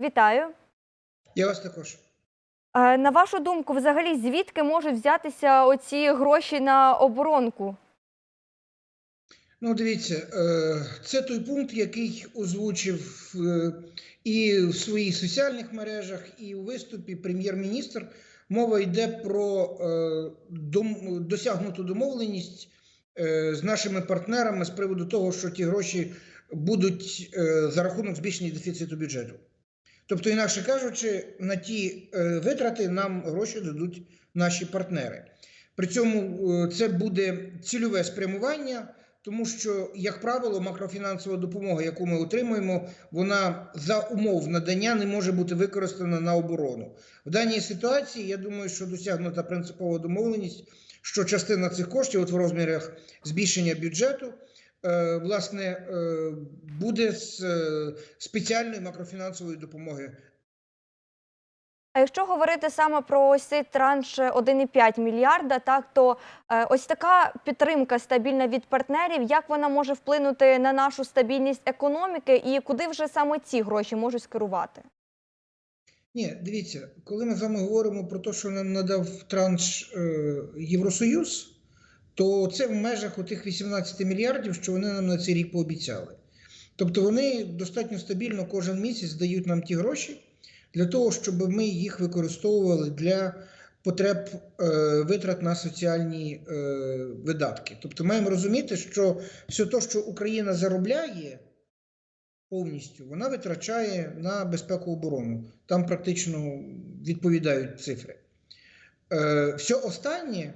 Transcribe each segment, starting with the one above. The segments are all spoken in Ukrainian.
Вітаю. Я вас також. Е, На вашу думку, взагалі, звідки можуть взятися оці гроші на оборонку? Ну, дивіться, е, це той пункт, який озвучив е, і в своїх соціальних мережах, і у виступі прем'єр-міністр. Мова йде про досягнуту домовленість з нашими партнерами з приводу того, що ті гроші будуть за рахунок збільшення дефіциту бюджету. Тобто, інакше кажучи, на ті е, витрати нам гроші дадуть наші партнери. При цьому е, це буде цільове спрямування, тому що, як правило, макрофінансова допомога, яку ми отримуємо, вона за умов надання не може бути використана на оборону. В даній ситуації я думаю, що досягнута принципова домовленість, що частина цих коштів, от в розмірах збільшення бюджету, власне, е, буде з е, спеціальної макрофінансової допомоги А якщо говорити саме про ось цей транш 1,5 мільярда, так то е, ось така підтримка стабільна від партнерів, як вона може вплинути на нашу стабільність економіки і куди вже саме ці гроші можуть скерувати? Ні, дивіться, коли ми з вами говоримо про те, що нам надав транш е, Євросоюз, то це в межах отих 18 мільярдів, що вони нам на цей рік пообіцяли. Тобто вони достатньо стабільно кожен місяць дають нам ті гроші для того, щоб ми їх використовували для потреб е, витрат на соціальні е, видатки. Тобто маємо розуміти, що все те, що Україна заробляє повністю, вона витрачає на безпеку оборону. Там практично відповідають цифри. Е, все останнє,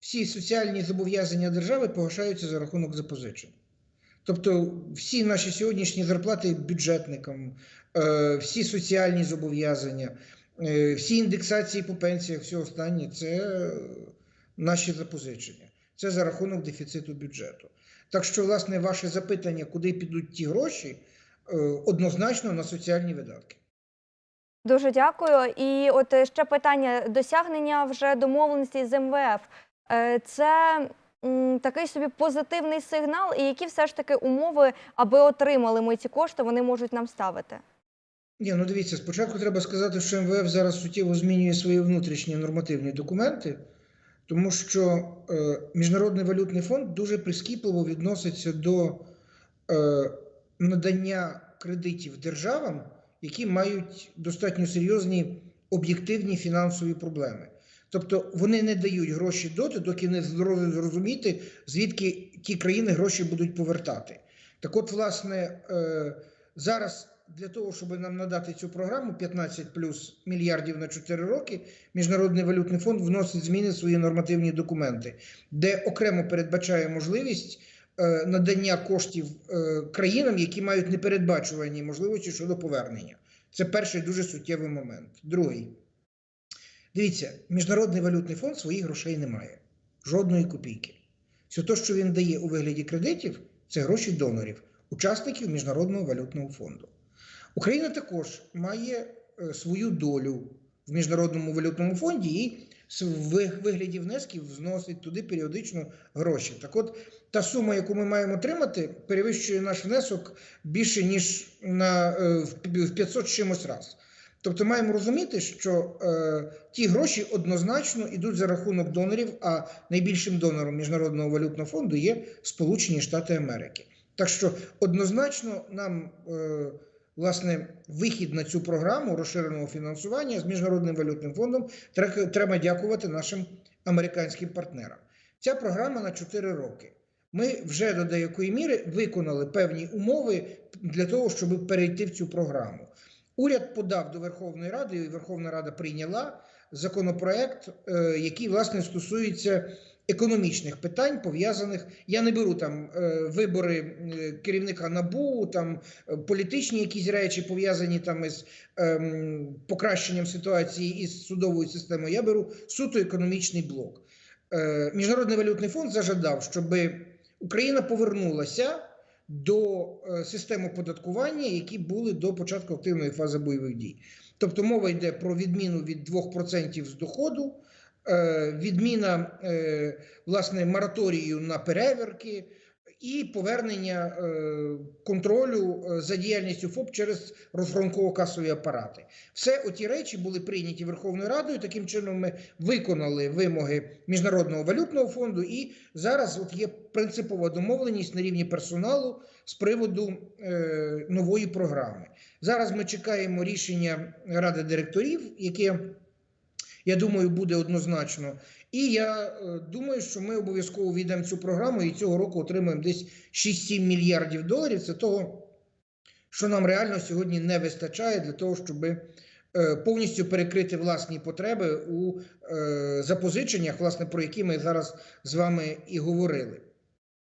всі соціальні зобов'язання держави погашаються за рахунок запозичень. Тобто всі наші сьогоднішні зарплати бюджетникам, е, всі соціальні зобов'язання, е, всі індексації по пенсіях, все останнє це наші запозичення. Це за рахунок дефіциту бюджету. Так що, власне, ваше запитання, куди підуть ті гроші, е, однозначно на соціальні видатки. Дуже дякую. І от ще питання досягнення вже домовленості з МВФ. Е, Це такий собі позитивний сигнал, і які все ж таки умови, аби отримали ми ці кошти, вони можуть нам ставити? Ні, ну дивіться, спочатку треба сказати, що МВФ зараз суттєво змінює свої внутрішні нормативні документи, тому що е, Міжнародний валютний фонд дуже прискіпливо відноситься до е, надання кредитів державам, які мають достатньо серйозні об'єктивні фінансові проблеми. Тобто вони не дають гроші доти, доки не зро- зрозуміти, звідки ті країни гроші будуть повертати. Так от, власне, е, зараз для того, щоб нам надати цю програму 15 плюс мільярдів на 4 роки, Міжнародний валютний фонд вносить зміни в свої нормативні документи, де окремо передбачає можливість е, надання коштів е, країнам, які мають непередбачувані можливості щодо повернення. Це перший дуже суттєвий момент. Другий. Дивіться, Міжнародний валютний фонд своїх грошей не має. Жодної копійки. Все те, що він дає у вигляді кредитів, це гроші донорів, учасників Міжнародного валютного фонду. Україна також має е, свою долю в Міжнародному валютному фонді і в вигляді внесків зносить туди періодично гроші. Так от, та сума, яку ми маємо отримати, перевищує наш внесок більше, ніж на, е, в 500 чимось раз. Тобто маємо розуміти, що е, ті гроші однозначно йдуть за рахунок донорів, а найбільшим донором Міжнародного валютного фонду є Сполучені Штати Америки. Так що однозначно нам е, власне вихід на цю програму розширеного фінансування з Міжнародним валютним фондом тре- треба дякувати нашим американським партнерам. Ця програма на 4 роки. Ми вже до деякої міри виконали певні умови для того, щоб перейти в цю програму. Уряд подав до Верховної Ради, і Верховна Рада прийняла законопроект, е, який власне стосується економічних питань, пов'язаних. Я не беру там е, вибори е, керівника набу, там політичні якісь речі пов'язані там із ем, покращенням ситуації із судовою системою. Я беру суто економічний блок. Міжнародний валютний фонд зажадав, щоб Україна повернулася до е, систем оподаткування, які були до початку активної фази бойових дій. Тобто мова йде про відміну від 2% з доходу, е, відміна е, власне мораторію на перевірки і повернення е, контролю е, за діяльністю ФОП через розрахунково-касові апарати. Все оті речі були прийняті Верховною Радою. Таким чином, ми виконали вимоги Міжнародного валютного фонду, і зараз от є принципова домовленість на рівні персоналу з приводу е, нової програми. Зараз ми чекаємо рішення Ради директорів, яке, я думаю, буде однозначно. І я е, думаю, що ми обов'язково війдемо цю програму і цього року отримаємо десь 6-7 мільярдів доларів. Це того, що нам реально сьогодні не вистачає для того, щоб е, повністю перекрити власні потреби у е, запозиченнях, власне, про які ми зараз з вами і говорили.